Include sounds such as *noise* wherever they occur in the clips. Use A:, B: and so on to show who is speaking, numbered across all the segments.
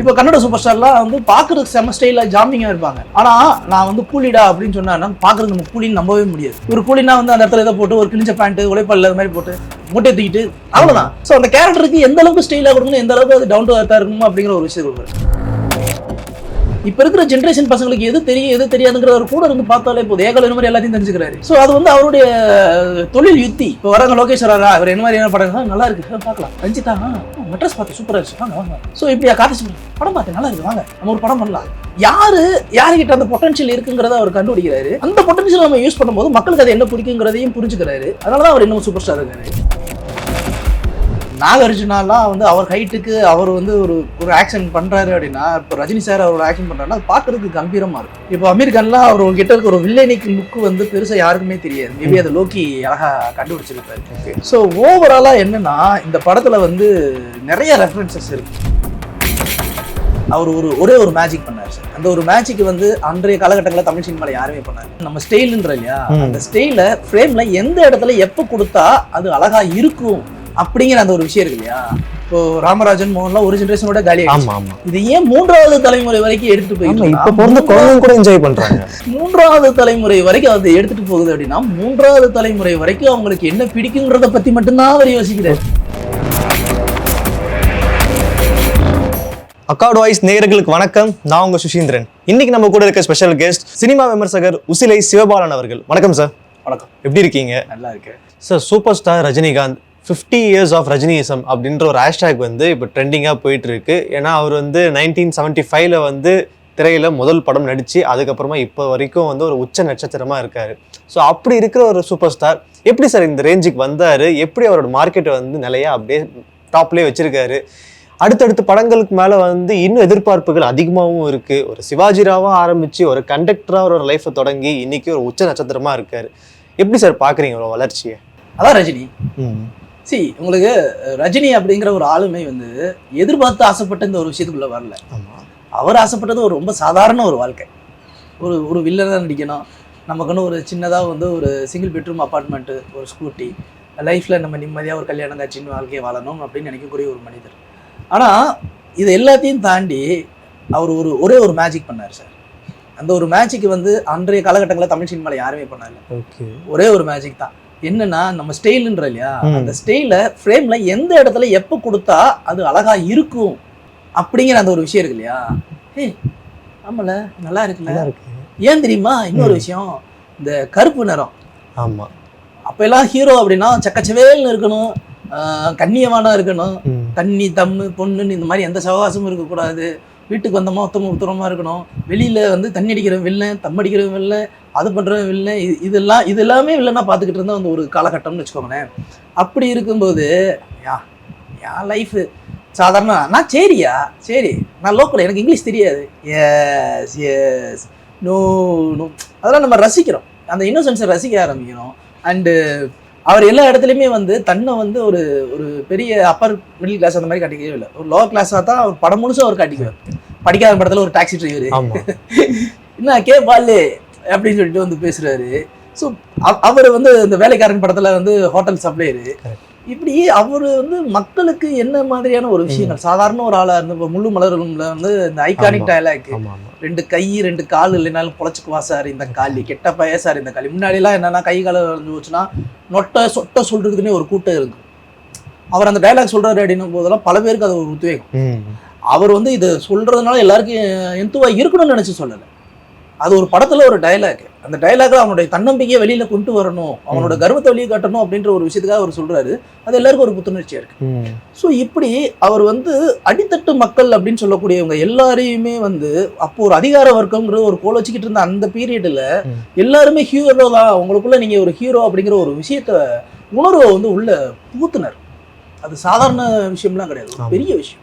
A: இப்போ கன்னட சூப்பர் ஸ்டார்லாம் வந்து பார்க்கறதுக்கு செம ஸ்டைல ஜாமிங்கா இருப்பாங்க. ஆனா நான் வந்து கூலிடா அப்படின்னு சொன்னா பாக்குறது நம்ம கூலின்னு நம்பவே முடியாது. ஒரு கூலினா வந்து அந்த இடத்துல இதை போட்டு ஒரு கிழிஞ்ச பேண்ட் உழைப்பல்ல அது மாதிரி போட்டு மூட்டை தூக்கிட்டு அவ்வளவுதான். ஸோ அந்த கேரக்டருக்கு எந்த அளவுக்கு ஸ்டைலா கொடுக்கணும் எந்த அளவுக்கு அது டவுன் டு அர்த்தா இருக்கணும் அப்படிங்கிற ஒரு விஷயம் கொடுக்குறேன் இப்ப இருக்கிற ஜென்ரேஷன் பசங்களுக்கு எது தெரியும் எது தெரியாதுங்கிறவர் கூட இருந்து பார்த்தாலே போதும். ஏகல இந்த மாதிரி எல்லாத்தையும் தெரிஞ்சுக்கிறாரு. ஸோ அது வந்து அவருடைய தொழில் யுத்தி. இப்போ வராங்க லோகேஷ் அவர் என்ன மாதிரி படங்கள்? படம் நல்லா இருக்கு. ஆ, பார்க்கலாம். ரஞ்சிதா மெட்ரஸ் பார்த்து சூப்பரா இருக்கு வாங்க வாங்க ஸோ இப்படியா காத்து படம் பார்த்து நல்லா இருக்கு. வாங்க நம்ம ஒரு படம் பண்ணலாம். யாரு யாருகிட்ட அந்த பொட்டன்ஷியல் இருக்குங்கிறத அவர் கண்டுபிடிக்கிறாரு. அந்த பொட்டன்ஷியல் நம்ம யூஸ் பண்ணும்போது மக்களுக்கு அது என்ன பிடிக்குங்கிறதையும் புரிஞ்சுக்கிறாரு. அதனால தான் அவர் இன்னும் சூப்பர் ஸ்டார் இருக்காரு நாகார்ஜுனாலாம் வந்து அவர் ஹைட்டுக்கு அவர் வந்து ஒரு ஒரு ஆக்ஷன் பண்றாரு அப்படின்னா இப்போ ரஜினி சார் அவரோட ஆக்ஷன் பண்றாருன்னா அது பார்க்கறதுக்கு கம்பீரமா இருக்கும். இப்போ அமீர் கான்லாம் அவர் கிட்ட இருக்க ஒரு வில்லனிக் லுக் வந்து பெருசா யாருக்குமே தெரியாது. மேபி அதை லோக்கி அழகா கண்டுபிடிச்சிருப்பாரு. ஸோ ஓவராலா என்னன்னா இந்த படத்துல வந்து நிறைய ரெஃபரன்சஸ் இருக்கு. அவர் ஒரு ஒரே ஒரு மேஜிக் பண்ணார் சார் அந்த ஒரு மேஜிக் வந்து அன்றைய காலகட்டங்களில் தமிழ் சினிமாவில் யாருமே பண்ணாரு. நம்ம ஸ்டைல்ன்ற இல்லையா. அந்த ஸ்டைல ஃப்ரேம்ல எந்த இடத்துல எப்போ கொடுத்தா அது அழகா இருக்கும்? அப்படிங்கிற அந்த ஒரு விஷயம் இருக்கு இல்லையா? இப்போ ராமராஜன் மோகன்லாம் ஒரு ஜென்ரேஷனோட காலி
B: ஆமா ஆமா.
A: இது ஏன் மூன்றாவது தலைமுறை வரைக்கும் எடுத்துட்டு போயிட்டு
B: இப்ப பிறந்த குழந்தைங்க கூட என்ஜாய் பண்றாங்க.
A: மூன்றாவது தலைமுறை வரைக்கும் அது எடுத்துட்டு போகுது அப்படின்னா மூன்றாவது தலைமுறை வரைக்கும் அவங்களுக்கு என்ன பிடிக்குங்கிறத பத்தி மட்டும்தான் அவர் யோசிக்கிறார்.
B: அக்கார்ட் வாய்ஸ் நேயர்களுக்கு வணக்கம். நான் உங்க சுஷீந்திரன் இன்னைக்கு நம்ம கூட இருக்க ஸ்பெஷல் கெஸ்ட் சினிமா விமர்சகர் உசிலை சிவபாலன் அவர்கள். வணக்கம் சார்
A: வணக்கம்.
B: எப்படி இருக்கீங்க?
A: நல்லா இருக்கு
B: sir super star Rajinikanth. Fifty years of Rajinism அப்படின்ற ஒரு ஹேஷ்டேக் வந்து இப்போ ட்ரெண்டிங்காக போயிட்டு இருக்கு ஏன்னா அவர் வந்து நைன்டீன் செவன்ட்டி ஃபைவ்ல வந்து திரையில முதல் படம் நடிச்சு அதுக்கப்புறமா இப்போ வரைக்கும் வந்து ஒரு உச்ச நட்சத்திரமா இருக்காரு. ஸோ அப்படி இருக்கிற ஒரு சூப்பர் ஸ்டார் எப்படி சார் இந்த ரேஞ்சுக்கு வந்தாரு? எப்படி அவரோட மார்க்கெட்டை வந்து நிலையா அப்படியே டாப்லேயே வச்சிருக்காரு? அடுத்தடுத்த படங்களுக்கு மேலே வந்து இன்னும் எதிர்பார்ப்புகள் அதிகமாகவும் இருக்கு. ஒரு சிவாஜி ராவா ஆரம்பிச்சு ஒரு கண்டக்டராக ஒரு லைஃப்பை தொடங்கி இன்னைக்கு ஒரு உச்ச நட்சத்திரமா இருக்காரு. எப்படி சார் பார்க்குறீங்க ஒரு வளர்ச்சியை?
A: அதான் ரஜினி.
B: ம்.
A: சி உங்களுக்கு ரஜினி அப்படிங்கிற ஒரு ஆளுமை வந்து எதிர்பார்த்து ஆசைப்பட்ட இந்த ஒரு விஷயத்துக்குள்ள வரல. அவர் ஆசைப்பட்டது ஒரு ரொம்ப சாதாரண ஒரு வாழ்க்கை. ஒரு ஒரு வில்லனாக நடிக்கணும். நமக்குன்னு ஒரு சின்னதாக வந்து ஒரு சிங்கிள் பெட்ரூம் அப்பார்ட்மெண்ட்டு ஒரு ஸ்கூட்டி லைஃப்பில் நம்ம நிம்மதியாக ஒரு கல்யாணம் காட்சின்னு வாழ்க்கையை வாழணும் அப்படின்னு நினைக்கக்கூடிய ஒரு மனிதர். ஆனால் இது எல்லாத்தையும் தாண்டி அவர் ஒரு ஒரே ஒரு மேஜிக் பண்ணார் சார். அந்த ஒரு மேஜிக் வந்து அன்றைய காலகட்டங்களில் தமிழ் சினிமாவில் யாருமே பண்ணல
B: ஓகே.
A: ஒரே ஒரு மேஜிக் தான். என்னன்னா நம்ம ஸ்டைலுன்ற இல்லையா. அந்த ஸ்டைல ஃப்ரேம்ல எந்த இடத்துல எப்போ கொடுத்தா அது அழகா இருக்கும்? அப்படிங்கிற அந்த ஒரு விஷயம் இருக்கு இல்லையா? ஏய் ஆமால நல்லா இருக்குல்ல? ஏன் தெரியுமா? இன்னொரு விஷயம் இந்த கருப்பு நிறம்.
B: ஆமா.
A: அப்ப எல்லாம் ஹீரோ அப்படின்னா சக்கச்சவேல்னு இருக்கணும் கண்ணியமானா இருக்கணும். கன்னி தம்மு பொண்ணுன்னு இந்த மாதிரி எந்த சவகாசமும் இருக்கக்கூடாது. வீட்டுக்கு வந்தோமா உத்தம உத்தரமாக இருக்கணும். வெளியில் வந்து தண்ணி அடிக்கிறவன் வில்லன் தம் இல்லை அது பண்ணுறவன் இல்லை இது- இதெல்லாம் இது எல்லாமே வில்லனா பார்த்துக்கிட்டு இருந்தால் அந்த ஒரு காலகட்டம்னு வச்சுக்கோங்களேன். அப்படி இருக்கும்போது யா என் லைஃபு சாதாரண நான் சரியா சரி நான் லோக்கல் எனக்கு இங்கிலீஷ் தெரியாது. எஸ் எஸ் நோ நோ அதெல்லாம் நம்ம ரசிக்கிறோம். அந்த இன்னோசன்ஸை ரசிக்க ஆரம்பிக்கிறோம். அண்டு அவர் எல்லா இடத்துலையுமே வந்து தன்னை வந்து ஒரு ஒரு பெரிய அப்பர் மிடில் கிளாஸ் அந்த மாதிரி காட்டிக்கவே இல்லை. ஒரு லோவர் கிளாஸாக தான் அவர் படம் முழுசும் அவர் காட்டிக்குவார். படிக்காத படத்தில் ஒரு டாக்ஸி டிரைவர் *laughs* என்ன கே பாலு அப்படின்னு சொல்லிட்டு வந்து பேசுறாரு. ஸோ அவர் வந்து இந்த வேலைக்காரன் படத்துல வந்து ஹோட்டல் சப்ளையரு. இப்படி அவர் வந்து மக்களுக்கு என்ன மாதிரியான ஒரு விஷயங்கள்? சாதாரண ஒரு ஆளா இருந்து இப்போ முள்ளு மலரும்ல வந்து இந்த ஐகானிக். டயலாக் ரெண்டு கை ரெண்டு கால் இல்லைனாலும் பொழைச்சுக்குவா சார் இந்த காலி கெட்ட பைய சார் இந்த காலி முன்னாடிலாம் என்னன்னா கை கால வளைஞ்சு போச்சுன்னா நொட்டை சொட்டை சொல்றதுக்குன்னே ஒரு கூட்டம் இருக்கு அவர் அந்த டயலாக் சொல்றாரு அப்படின்னும் போதெல்லாம் பல பேருக்கு அது ஒரு உத்வேகம். அவர் வந்து இது சொல்றதுனால எல்லாருக்கும் எந்துவா இருக்கணும்னு நினைச்சு சொல்லலை. அது ஒரு படத்துல ஒரு டயலாக் அந்த டயலாக்ல அவனுடைய தன்னம்பிக்கையை வெளியில கொண்டு வரணும். அவனோட கர்வத்தை வெளியே காட்டணும் அப்படின்ற ஒரு விஷயத்துக்காக அவர் சொல்றாரு. அது எல்லாருக்கும் ஒரு புத்துணர்ச்சியா இருக்கு. ஸோ இப்படி அவர் வந்து அடித்தட்டு மக்கள் அப்படின்னு சொல்லக்கூடியவங்க எல்லாரையுமே வந்து அப்போ ஒரு அதிகார வர்க்கம்ங்கிற ஒரு கோல் வச்சுக்கிட்டு இருந்த அந்த பீரியட்ல. எல்லாருமே ஹீரோ தான். உங்களுக்குள்ள நீங்க ஒரு ஹீரோ அப்படிங்கிற ஒரு விஷயத்த உணர்வை வந்து உள்ள புகுத்துனர். அது சாதாரண விஷயம்லாம் கிடையாது. பெரிய விஷயம்.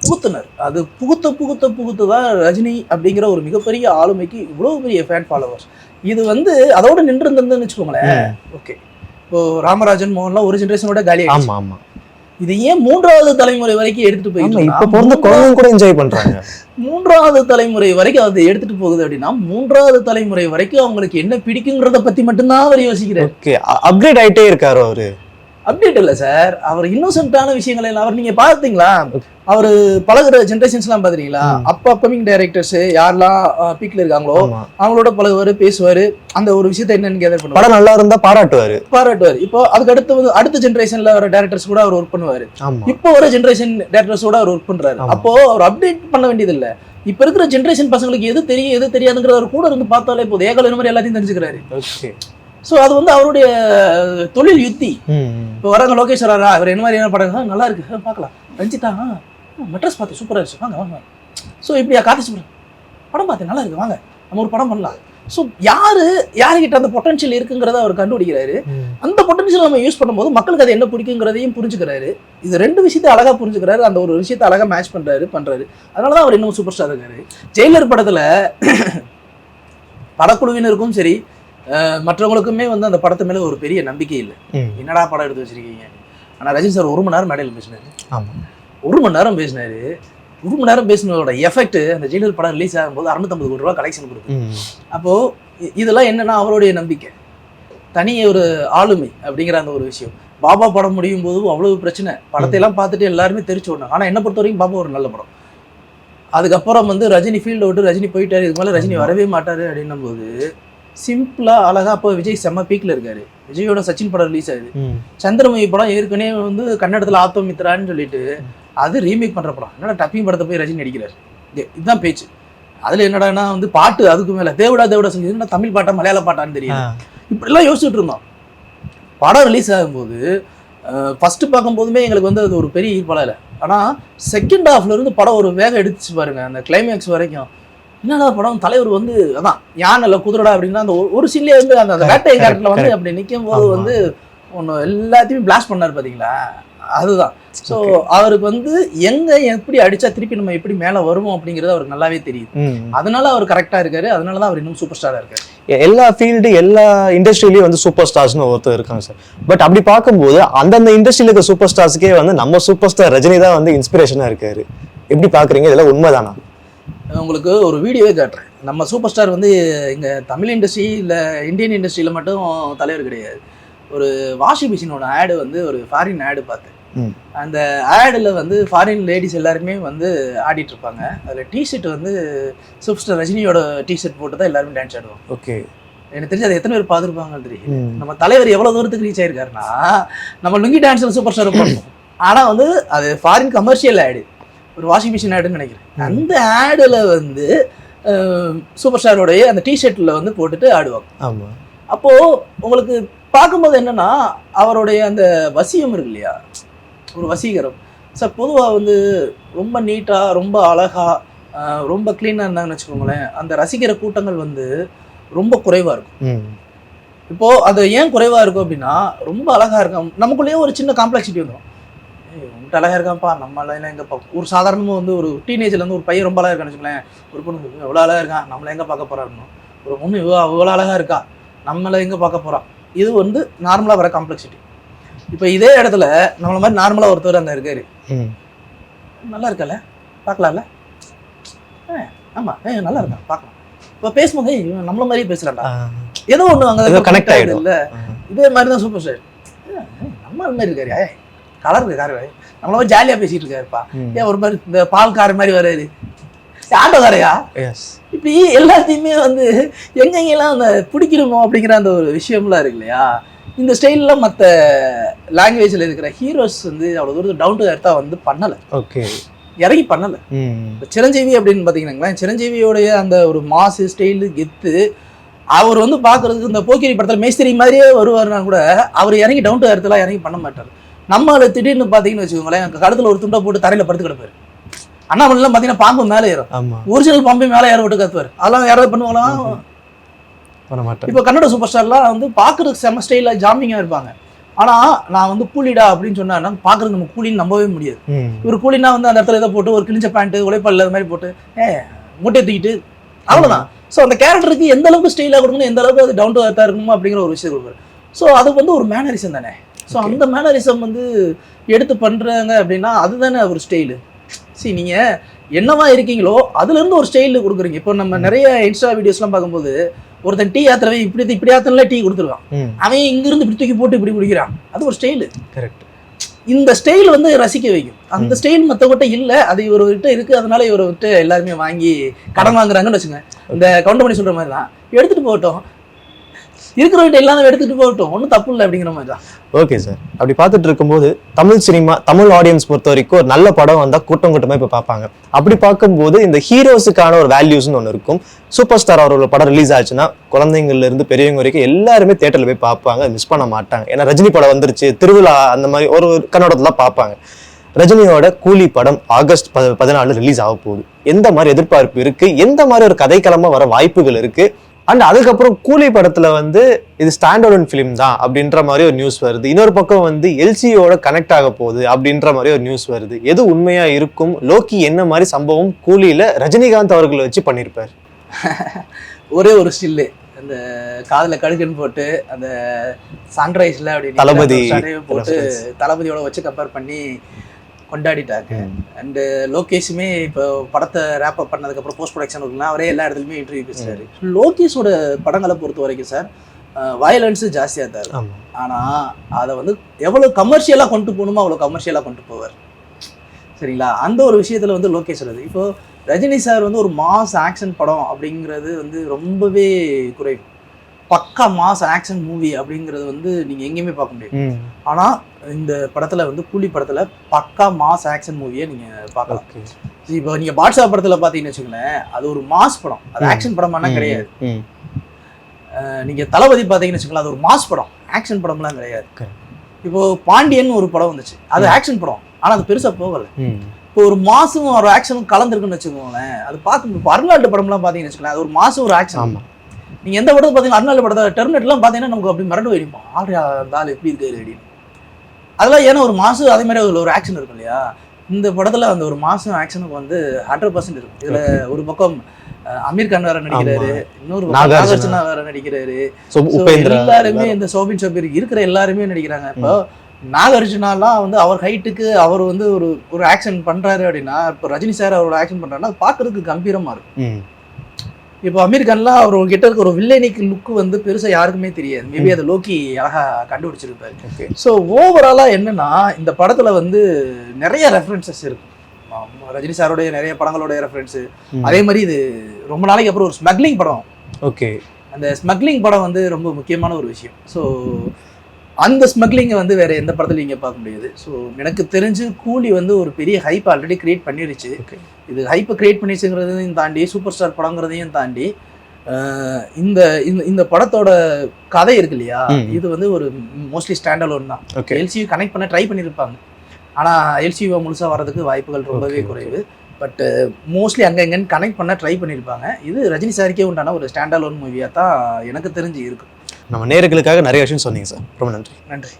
A: புகுத்துனர். அது புகுத்த புகுத்த புகுத்து தான் ரஜினி அப்படிங்கிற ஒரு மிகப்பெரிய ஆளுமைக்கு இவ்வளவு பெரிய ஃபேன் ஃபாலோவர்ஸ் இது வந்து அதோட நின்று இருந்ததுன்னு வச்சுக்கோங்களேன். ஓகே. இப்போ ராமராஜன் மோகன்லாம் ஒரு ஜென்ரேஷனோட காலி
B: ஆமா ஆமா.
A: இது ஏன் மூன்றாவது தலைமுறை வரைக்கும் எடுத்துட்டு போயிட்டு
B: இப்ப பிறந்த குழந்தைங்க கூட என்ஜாய் பண்றாங்க. *laughs*
A: மூன்றாவது தலைமுறை வரைக்கும் அது எடுத்துட்டு போகுது அப்படின்னா மூன்றாவது தலைமுறை வரைக்கும் அவங்களுக்கு என்ன பிடிக்குங்கிறத பத்தி மட்டும்தான் அவர் யோசிக்கிறார்.
B: ஓகே அப்கிரேட் ஆயிட்டே இருக்காரு அவரு?
A: அப்டேட் இல்ல சார் அவர் இன்னோசென்ட்டான விஷயங்களை எல்லாம் அவர் நீங்க பாத்தீங்களா அவர் பழகுற ஜென்ரேஷன்ஸ் எல்லாம் பாத்தீங்களா
B: ம்.
A: அப்ப அப்கமிங் டைரக்டர்ஸ் யாரெல்லாம் பீக்ல இருக்காங்களோ அவங்களோட பழகுவாரு பேசுவாரு அந்த ஒரு விஷயத்த என்னன்னு கேதர் பண்ணுவாரு
B: படம் நல்லா இருந்தா பாராட்டுவாரு.
A: பாராட்டுவார். இப்போ அதுக்கு அடுத்து வந்து அடுத்த ஜென்ரேஷன்ல வர டேரக்டர்ஸ் கூட அவர் ஒர்க் பண்ணுவாரு. இப்போ வர ஜென்ரேஷன் டேரக்டர்ஸோட அவர் ஒர்க் பண்றாரு.
B: ஆமா.
A: அப்போ அவர் அப்டேட் பண்ண வேண்டியது இல்ல. இப்ப இருக்கிற ஜென்ரேஷன் பசங்களுக்கு எது தெரியும் எது தெரியாதுங்கிறத அவர் கூட இருந்து பார்த்தாலே போதும். ஏகல மாதிரி எல்லாத்தையும் தெரிஞ்சுக்கிறாரு. சோ அது வந்து அவருடைய தொழில் யுத்தி. இப்போ வராங்க லோகேஷ் வராரா அவர் என்ன மாதிரி என்ன படம் நல்லா இருக்கு. பார்க்கலாம். ரஞ்சிதா மெட்ராஸ் பார்த்து சூப்பரா இருந்துச்சு. வாங்க வாங்க ஸோ இப்படியா கார்த்தி சுப்ரன் படம் பார்த்து நல்லா இருக்கு. வாங்க நம்ம ஒரு படம் பண்ணலாம். ஸோ யாரு யாருக்கிட்ட அந்த பொட்டன்ஷியல் இருக்குங்கிறத அவர் கண்டுபிடிக்கிறாரு. அந்த பொட்டன்ஷியல் நம்ம யூஸ் பண்ணும்போது மக்களுக்கு அது என்ன பிடிக்குங்கிறதையும் புரிஞ்சுக்கிறாரு. இது ரெண்டு விஷயத்தை அழகா புரிஞ்சுக்கிறாரு. அந்த ஒரு விஷயத்தை அழகா மேட்ச் பண்றாரு பண்றாரு. அதனால தான் அவர் இன்னும் சூப்பர் ஸ்டார் இருக்காரு. ஜெயிலர் படத்துல *clears throat* படக்குழுவினருக்கும் சரி மற்றவங்களுக்குமே வந்து அந்த படத்து மேல ஒரு பெரிய நம்பிக்கை இல்லை. என்னடா படம் எடுத்து வச்சிருக்கீங்க? ஆனா ரஜினி சார் ஒரு மணி நேரம் மேடையில் பேசினாரு. ஒரு மணி நேரம் பேசினாரு. ஒரு மணி நேரம் பேசினதோட எஃபெக்ட் அந்த ஜெயிலர் படம் ரிலீஸ் ஆகும்போது அறுநூத்தம்பது கோடி ரூபா கலெக்ஷன் கொடுக்குது.
B: ம்.
A: அப்போ இ- இதெல்லாம் என்னன்னா அவருடைய நம்பிக்கை. தனி ஒரு ஆளுமை அப்படிங்கிற அந்த ஒரு விஷயம். பாபா படம் முடியும் போது அவ்வளவு பிரச்சனை. படத்தை எல்லாம் பார்த்துட்டு எல்லாருமே தெரிச்சு விடணும் ஆனா என்ன பொறுத்த வரைக்கும் பாபா ஒரு நல்ல படம். அதுக்கப்புறம் வந்து ரஜினி ஃபீல்ட விட்டு ரஜினி போயிட்டாரு. இதுக்கு மேல ரஜினி. வரவே மாட்டாரு அப்படின்னும் போது சிம்பிளா அழகா அப்போ விஜய் செம்ம பீக்ல இருக்காரு. விஜயோட சச்சின் படம் ரிலீஸ் ஆகுது.
B: ம்.
A: சந்திரமுகி படம் ஏற்கனவே வந்து கன்னடத்துல ஆத்தமித்ரான்னு சொல்லிட்டு அது ரீமேக் பண்ற படம். என்னடா டப்பிங் படத்தை போய் ரஜினி நடிக்கிறார். இது- இதுதான் பேச்சு. அதுல என்னடான்னா வந்து பாட்டு அதுக்கு மேல தேவடா தேவடா சொல்லி என்ன தமிழ் பாட்டா மலையாள பாட்டான்னு
B: ஆ.
A: தெரியல இப்படிலாம் யோசிச்சுட்டு இருந்தோம். படம் ரிலீஸ் ஆகும்போது ஃபர்ஸ்ட் பார்க்கும்போதுமே எங்களுக்கு வந்து அது ஒரு பெரிய ஈர்ப்பாளர் இல்லை. ஆனால் செகண்ட் ஹாஃப்ல இருந்து படம் ஒரு வேகம் எடுத்துச்சு பாருங்க. அந்த கிளைமேக்ஸ் வரைக்கும். என்னடா படம்? தலைவர் வந்து அதான் யானைல குதிரடா அப்படின்னா அந்த ஒரு- சீன்லேயே வந்து அந்த வேட்டை கேரக்டர்ல வந்து. அப்படி நிற்கும் போது. வந்து ஒன்று எல்லாத்தையும் பிளாஸ்ட் பண்ணார் பாத்தீங்களா? அதுதான். ஸோ. அவருக்கு வந்து எங்க எப்படி அடிச்சா திருப்பி நம்ம எப்படி மேல வருவோம் அப்படிங்கிறது அவருக்கு நல்லாவே தெரியுது. அதனால அவர் கரெக்டா இருக்காரு. அதனால தான் அவர் இன்னும் சூப்பர் ஸ்டாரா இருக்காரு.
B: எல்லா ஃபீல்டு எல்லா இண்டஸ்ட்ரியிலயும் வந்து சூப்பர் ஸ்டார்ஸ்னு ஒருத்தர் இருக்காங்க சார் பட் அப்படி பார்க்கும்போது அந்தந்த இண்டஸ்ட்ரியில இருக்க சூப்பர் ஸ்டார்ஸ்க்கே வந்து நம்ம சூப்பர் ஸ்டார் ரஜினி தான் வந்து இன்ஸ்பிரேஷனா இருக்காரு. எப்படி பாக்குறீங்க இதெல்லாம் உண்மைதானா?
A: உங்களுக்கு ஒரு வீடியோவே காட்டுறேன். நம்ம சூப்பர் ஸ்டார் வந்து இங்க தமிழ் இண்டஸ்ட்ரி இல்ல இந்தியன் இண்டஸ்ட்ரியில மட்டும் தலைவர் கிடையாது. ஒரு வாஷிங் மிஷினோட ஆடு வந்து ஒரு ஃபாரின் ஆடு பார்த்தேன். அந்த ஆடில் வந்து ஃபாரின் லேடிஸ் எல்லாருமே வந்து ஆடிட்டு இருப்பாங்க. அதில் டிஷர்ட் வந்து சூப்பர் ஸ்டார் ரஜினியோட டிஷர்ட் போட்டு தான் எல்லாருமே டான்ஸ் ஆடுவாங்க.
B: ஓகே.
A: எனக்கு தெரிஞ்சு அது எத்தனை பேர் பார்த்துருப்பாங்கன்னு தெரியும் நம்ம தலைவர் எவ்வளவு தூரத்துக்கு ரீச் ஆயிருக்காருன்னா நம்ம லுங்கி டான்ஸ்ல சூப்பர் ஸ்டார் பண்ணோம் ஆனா வந்து அது ஃபாரின் கமர்ஷியல் ஆடு ஒரு வாஷிங் மிஷின் ஆடுன்னு நினைக்கிறேன். அந்த ஆடுல வந்து சூப்பர் ஸ்டாரோடைய அந்த டிஷர்ட்ல வந்து போட்டுட்டு ஆடுவாங்க.
B: ஆமா.
A: அப்போ உங்களுக்கு பார்க்கும்போது என்னன்னா அவருடைய அந்த வசியம் இருக்கு இல்லையா? ஒரு வசீகரம். சார் பொதுவாக வந்து ரொம்ப நீட்டாக ரொம்ப அழகா அஹ், ரொம்ப க்ளீனாக இருந்தாங்கன்னு வச்சுக்கோங்களேன் அந்த ரசிக்கிற கூட்டங்கள் வந்து ரொம்ப குறைவாக இருக்கும்.
B: ம்.
A: இப்போ அது ஏன் குறைவா இருக்கும் அப்படின்னா ரொம்ப அழகா இருக்கான் நமக்குள்ளேயே ஒரு சின்ன காம்ப்ளெக்சிட்டி வந்துடும் அழகா இருக்கான்ப்பா. நம்ம எல்லாம் எங்க பா- ஒரு சாதாரணமா வந்து ஒரு டீனேஜ்ல இருந்து ஒரு பையன் ரொம்ப அழகா இருக்கான்னு வச்சுக்கோங்களேன். ஒரு பொண்ணு இவன் எவ்வளவு அழகா இருக்கான் நம்மள எங்க பார்க்க போறாருன்னு ஒரு பொண்ணு இவ்வளோ இவ்வளோ அழகா இருக்கா? நம்மள எங்க பார்க்க போறான் இது வந்து நார்மலா வர காம்ப்ளெக்சிட்டி இப்போ இதே இடத்துல நம்மள மாதிரி நார்மலா ஒருத்தர் அங்க இருக்காரு. நல்லா இருக்கல பார்க்கலாம்ல? ஏ, ஆமா. ஏ நல்லா இருக்கான். பார்க்கலாம். இப்போ பேசும்போது இவன் நம்மள மாதிரியே பேசுறான்டா.
B: ஆ.
A: ஏதோ ஒண்ணு அங்க
B: connect ஆயிடும்.
A: இல்ல. இதே மாதிரி தான் சூப்பர் ஸ்டார் நம்ம மாதிரி இருக்காரு. கலர் இருக்கு காரு. நம்மள மாதிரி ஜாலியா பேசிட்டு இருக்காருப்பா. ஏன் ஒரு மாதிரி இந்த பால் கார் மாதிரி வராரு. ஆட்டோக்காரையா. இப்படி எல்லாத்தையுமே வந்து எங்கெங்கெல்லாம் அந்த பிடிக்கணுமோ அப்படிங்கிற அந்த ஒரு விஷயம்லாம் இருக்கு இல்லையா? இந்த ஸ்டைல்லாம் மற்ற லாங்குவேஜில் இருக்கிற ஹீரோஸ் வந்து அவ்வளோ தூரத்துக்கு டவுன் டு எர்த்தாக வந்து பண்ணலை.
B: ஓகே
A: இறங்கி பண்ணலை. சிரஞ்சீவி அப்படின்னு பார்த்தீங்கன்னா சிரஞ்சீவியோடைய அந்த ஒரு மாசு ஸ்டைலு கெத்து அவர் வந்து பார்க்கறதுக்கு இந்த போக்கிரி படத்தில் மேஸ்திரி மாதிரியே வருவார்னா கூட அவர் இறங்கி டவுன் டு எர்த்லாம் இறங்கி பண்ண மாட்டார். நம்ம அதை திடீர்னு பார்த்தீங்கன்னு வச்சுக்கோங்களேன் கழுத்துல ஒரு துண்டை போட்டு தரையில படுத்து கிடப்பாரு. அண்ணாமலைலாம் பார்த்தீங்கன்னா பாம்பு மேலே ஏறும். ஒரிஜினல் பாம்பே மேலே ஏற விட்டு கத்துவார். அதெல்லாம் யாராவது பண்ணுவாங்களா? இப்போ கன்னட சூப்பர் ஸ்டார்லாம் வந்து பார்க்கறதுக்கு செம ஸ்டைலில் ஜாமிங்காக இருப்பாங்க. ஆனா நான் வந்து கூலிடா அப்படின்னு சொன்னா பார்க்கறதுக்கு நம்ம கூலின்னு நம்பவே முடியாது. இவர் கூலினா வந்து அந்த இடத்துல இதை போட்டு ஒரு கிழிஞ்ச பேண்ட் உழைப்பல்ல அது மாதிரி போட்டு ஏ மூட்டை தூக்கிட்டு அவ்வளவுதான். ஸோ அந்த கேரக்டருக்கு எந்த அளவுக்கு ஸ்டைலாக கொடுக்கணும் எந்த அளவுக்கு அது டவுன் டு அர்த்தாக இருக்கணுமோ அப்படிங்கிற ஒரு விஷயம் கொடுப்பாரு. ஸோ அது வந்து ஒரு மேனரிசம் தானே. ஸோ. அந்த மேனரிசம் வந்து எடுத்து பண்றாங்க அப்படின்னா அதுதானே ஒரு ஸ்டைலு சரி நீங்க என்னவா இருக்கீங்களோ அதுல இருந்து ஒரு ஸ்டைல் கொடுக்குறீங்க. இப்போ நம்ம நிறைய இன்ஸ்டா வீடியோஸ்லாம் பார்க்கும்போது ஒருத்தன் டீ ஆத்துறவன் இப்படி இப்படி ஆத்தல டீ கொடுத்துருவான்.
B: ம்.
A: அவன் இங்கிருந்து இப்படி தூக்கி போட்டு இப்படி குடிக்கிறான். அது ஒரு ஸ்டைலு
B: கரெக்ட்
A: இந்த ஸ்டைல் வந்து ரசிக்க வைக்கும். அந்த ஸ்டைல் மற்றவங்கிட்ட இல்ல. அது இவர்கிட்ட இருக்கு. அதனால இவர்கிட்ட எல்லாருமே வாங்கி கடன் வாங்குறாங்கன்னு வச்சுங்க இந்த கவுண்ட் பண்ணி சொல்ற மாதிரி தான் எடுத்துட்டு போகட்டும். இருக்கிறவங்கிட்ட எல்லாமே எடுத்துட்டு போகட்டும். ஒன்றும் தப்பு இல்லை அப்படிங்கிற மாதிரி தான்.
B: ஓகே சார் அப்படி பார்த்துட்டு இருக்கும்போது தமிழ் சினிமா தமிழ் ஆடியன்ஸ் பொறுத்த வரைக்கும் ஒரு நல்ல படம் வந்தால் கூட்டம் கூட்டமாக இப்போ பார்ப்பாங்க. அப்படி பார்க்கும்போது இந்த ஹீரோஸுக்கான ஒரு வேல்யூஸ்னு ஒன்று இருக்கும். சூப்பர் ஸ்டார் அவரோட படம் ரிலீஸ் ஆச்சுன்னா குழந்தைங்கள்லேருந்து பெரியவங்க வரைக்கும் எல்லாருமே தேட்டரில் போய் பார்ப்பாங்க. மிஸ் பண்ண மாட்டாங்க. ஏன்னா ரஜினி படம் வந்துருச்சு திருவிழா அந்த மாதிரி ஒரு கன்னடத்துல பார்ப்பாங்க. ரஜினியோட கூலி படம் ஆகஸ்ட் பதினாலு ரிலீஸ் ஆக போகுது. எந்த மாதிரி எதிர்பார்ப்பு இருக்கு? எந்த மாதிரி ஒரு கதைக்களமா வர வாய்ப்புகள் இருக்கு? அண்ட் அதுக்கப்புறம் கூலி படத்துல வந்து இது ஸ்டாண்ட் அலோன் ஃபிலிம் தான் அப்படின்ற மாதிரி ஒரு நியூஸ் வருது. இன்னொரு பக்கம் வந்து எல்சியோட கனெக்ட் ஆக போகுது அப்படின்ற மாதிரி ஒரு நியூஸ் வருது. எது உண்மையா இருக்கும்? லோக்கி என்ன மாதிரி சம்பவம்? கூலியில ரஜினிகாந்த் அவர்களை வச்சு பண்ணியிருப்பார் *laughs*
A: ஒரே ஒரு ஸ்டில்லு அந்த காதுல கடுக்குன்னு போட்டு அந்த சன்ரைஸ்ல அப்படி
B: தளபதி
A: போட்டு. தளபதியோட வச்சு கம்பேர் பண்ணி கொண்டாடிட்டாங்க அண்டு லோகேஷுமே இப்போ படத்தை ரேப் அப் பண்ணதுக்கு அப்புறம் போஸ்ட் ப்ரொடக்ஷன் இருக்குன்னா அவரே எல்லா இடத்துலையுமே இன்டர்வியூ பேசுறாரு. லோகேஷோட படங்களை பொறுத்த வரைக்கும் சார் வயலன்ஸ் ஜாஸ்தியாக
B: ஆமா.
A: ஆனால் அதை வந்து எவ்வளோ கமர்ஷியலாக கொண்டு போகணுமோ அவ்வளோ கமர்ஷியலாக கொண்டு போவார். சரிங்களா? அந்த ஒரு விஷயத்தில் வந்து லோகேஷ் வருது இப்போ ரஜினி சார் வந்து ஒரு மாஸ் ஆக்ஷன் படம் அப்படிங்கிறது வந்து ரொம்பவே குறைவு. பக்கா மாஸ் ஆக்ஷன் மூவி அப்படிங்கிறது வந்து நீங்கள் எங்கேயுமே பார்க்க முடியாது.
B: ம்.
A: ஆனால் இந்த படத்தில் வந்து கூலி படத்தில் பக்கா மாஸ் ஆக்ஷன் மூவியை நீங்கள் பார்க்கலாம். இப்போ நீங்கள் பாட்ஷா படத்தில் பார்த்தீங்கன்னு வச்சுக்கோங்களேன் அது ஒரு மாஸ் படம். அது. ஆக்ஷன் படமானா கிடையாது. நீங்க தளபதி பார்த்தீங்கன்னு வச்சுக்கோங்களேன் அது ஒரு மாஸ் படம். ஆக்ஷன் படம்லாம் கிடையாது. இப்போ பாண்டியன் ஒரு படம் வந்துச்சு. அது ஆக்ஷன் படம். ஆனா அது பெருசா போகல. இப்போ ஒரு மாசும் ஒரு ஆக்ஷனும் கலந்துருக்குன்னு வச்சுக்கோங்களேன் அது பார்த்து இப்போ அருள்நாட்டு படம்லாம் பார்த்தீங்கன்னு வச்சுக்கோங்களேன் அது ஒரு மாசம் ஒரு ஆக்ஷன்
B: ஆமா.
A: நீங்க எந்த படத்தை பார்த்தீங்கன்னா அருள்நாட்டு படத்தை டெர்மினேட்லாம் பார்த்தீங்கன்னா நமக்கு அப்படி மறந்து போயிருப்போம் ஆடு அந்த ஆள் எப்படி இருக்காரு அப்படின்னு. அதெல்லாம் ஏன்னா ஒரு மாசம் அதே மாதிரி அதுல ஒரு ஆக்ஷன் இருக்கும் இல்லையா? இந்த படத்துல அந்த ஒரு மாசம் ஆக்ஷனுக்கு வந்து ஹண்ட்ரட் பர்சன்ட் இருக்கும். இதுல ஒரு பக்கம் அமீர் கான் வேற நடிக்கிறாரு. இன்னொரு
B: நாகார்ஜுனா.
A: வேற நடிக்கிறாரு. எல்லாருமே இந்த சோபின் ஷபீர் இருக்கிற எல்லாருமே நடிக்கிறாங்க. இப்போ நாகார்ஜுனாலாம் வந்து அவர் ஹைட்டுக்கு அவர் வந்து ஒரு ஒரு ஆக்ஷன் பண்றாரு அப்படின்னா இப்போ ரஜினி சார் அவரோட ஆக்ஷன் பண்றாருன்னா அது பார்க்கறதுக்கு கம்பீரமா இருக்கும். இப்போ அமீர் கான்லாம் அவர் கிட்ட இருக்க ஒரு வில்லனிக்கு லுக் வந்து பெருசா யாருக்குமே தெரியாது. மேபி அதை லோக்கி அழகா கண்டுபிடிச்சிருப்பாரு. ஸோ ஓவராலா என்னன்னா இந்த படத்துல வந்து நிறைய ரெஃபரன்சஸ் இருக்கு ஆமா, ரஜினி சாரோடைய நிறைய படங்களுடைய ரெஃபரன்ஸ். அதே மாதிரி இது ரொம்ப நாளைக்கு அப்புறம் ஒரு ஸ்மக்லிங் படம்.
B: ஓகே.
A: அந்த ஸ்மக்லிங் படம் வந்து ரொம்ப முக்கியமான ஒரு விஷயம். ஸோ அந்த ஸ்மக்லிங்கை வந்து வேற எந்த படத்துலையும் நீங்கள் பார்க்க முடியாது. ஸோ எனக்கு தெரிஞ்சு கூலி வந்து ஒரு பெரிய ஹைப் ஆல்ரெடி கிரியேட் பண்ணிருச்சு. இது ஹைப்பை கிரியேட் பண்ணிச்சுங்கிறதையும் தாண்டி சூப்பர் ஸ்டார் படங்கிறதையும் தாண்டி இந்த இந்த இந்த படத்தோட கதை இருக்கு இல்லையா. இது வந்து ஒரு மோஸ்ட்லி ஸ்டாண்ட் அலோன் தான் எல்சியூ கனெக்ட் பண்ண ட்ரை பண்ணியிருப்பாங்க ஆனால் எல்சியூவை முழுசாக வர்றதுக்கு வாய்ப்புகள் ரொம்பவே. குறைவு. பட் மோஸ்ட்லி அங்கே இங்கன்னு கனெக்ட் பண்ண ட்ரை பண்ணியிருப்பாங்க இது ரஜினி சாருக்கே உண்டான ஒரு ஸ்டாண்ட் அலோன் மூவியாக தான் எனக்கு தெரிஞ்சு இருக்கு.
B: நம்ம நேர்களுக்காக நிறைய விஷயம் சொன்னீங்க சார். ரொம்ப நன்றி.
A: நன்றி.